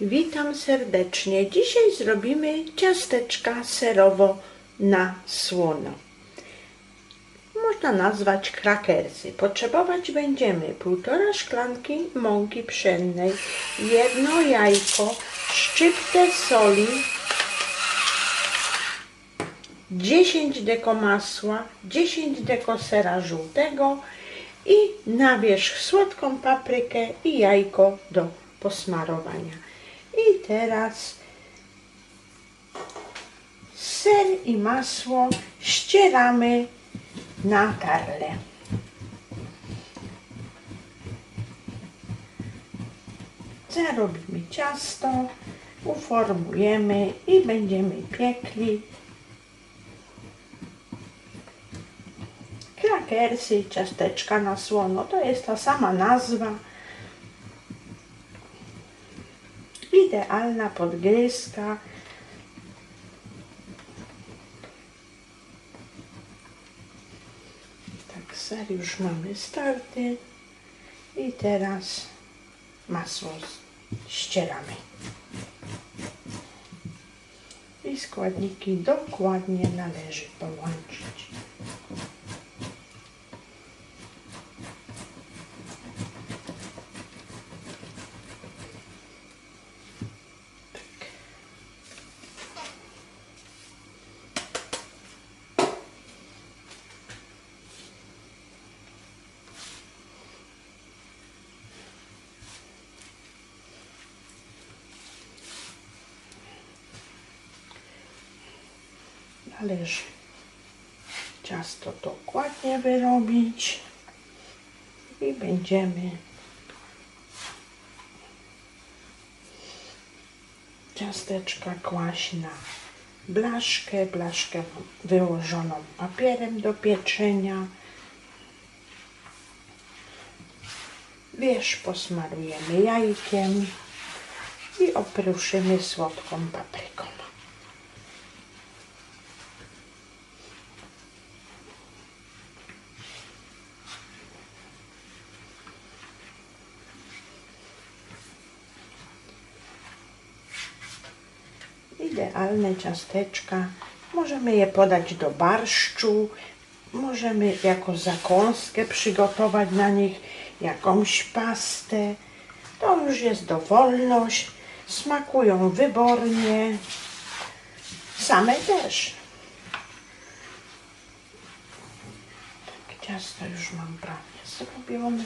Witam serdecznie. Dzisiaj zrobimy ciasteczka serowo na słono. Można nazwać krakersy. Potrzebować będziemy półtora szklanki mąki pszennej, jedno jajko, szczyptę soli, 10 deko masła, 10 deko sera żółtego i na wierzch słodką paprykę i jajko do posmarowania. I teraz ser i masło ścieramy na tarle. Zarobimy ciasto, uformujemy i będziemy piekli krakersy, ciasteczka na słono. To jest ta sama nazwa. Idealna podgryzka. Tak, ser już mamy starty. I teraz masło ścieramy. I składniki dokładnie należy połączyć. Należy ciasto dokładnie wyrobić i będziemy ciasteczka kłaść na blaszkę, blaszkę wyłożoną papierem do pieczenia. Wierzch posmarujemy jajkiem i opruszymy słodką papryką. Idealne ciasteczka. Możemy je podać do barszczu, możemy jako zakąskę przygotować na nich jakąś pastę. To już jest dowolność. Smakują wybornie. Same też. Tak, ciasto już mam prawie zrobione.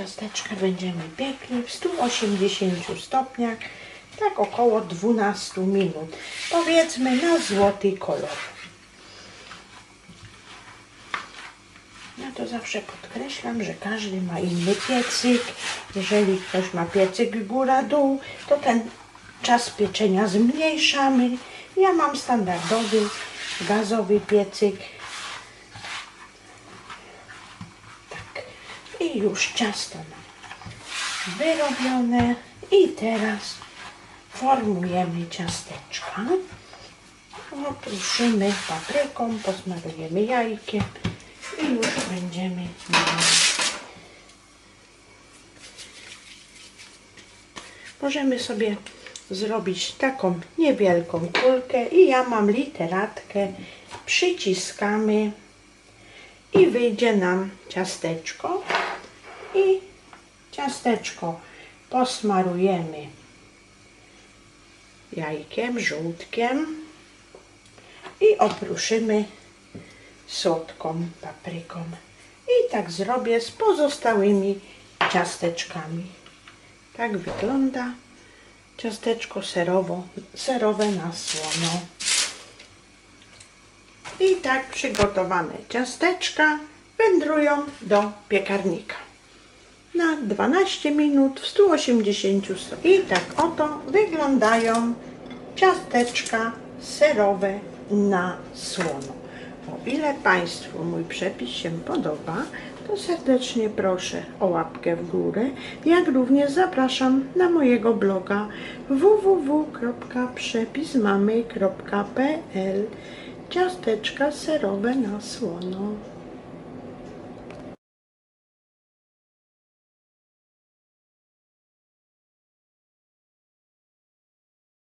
Ciasteczka będziemy piekli w 180 stopniach, tak około 12 minut. Powiedzmy na złoty kolor. Ja to zawsze podkreślam, że każdy ma inny piecyk. Jeżeli ktoś ma piecyk góra-dół, to ten czas pieczenia zmniejszamy. Ja mam standardowy gazowy piecyk. Tak. I już ciasto mam wyrobione. I teraz formujemy ciasteczka. Opruszymy papryką, posmarujemy jajkiem i już będziemy mieli. Możemy sobie zrobić taką niewielką kulkę i ja mam literatkę, przyciskamy i wyjdzie nam ciasteczko i ciasteczko posmarujemy jajkiem, żółtkiem i opruszymy słodką papryką. I tak zrobię z pozostałymi ciasteczkami. Tak wygląda ciasteczko serowo, serowe na słono. I tak przygotowane ciasteczka wędrują do piekarnika. Na 12 minut w 180 stopniach. I tak oto wyglądają ciasteczka serowe na słono. O, ile Państwu mój przepis się podoba, to serdecznie proszę o łapkę w górę, jak również zapraszam na mojego bloga www.przepismamy.pl Ciasteczka serowe na słono.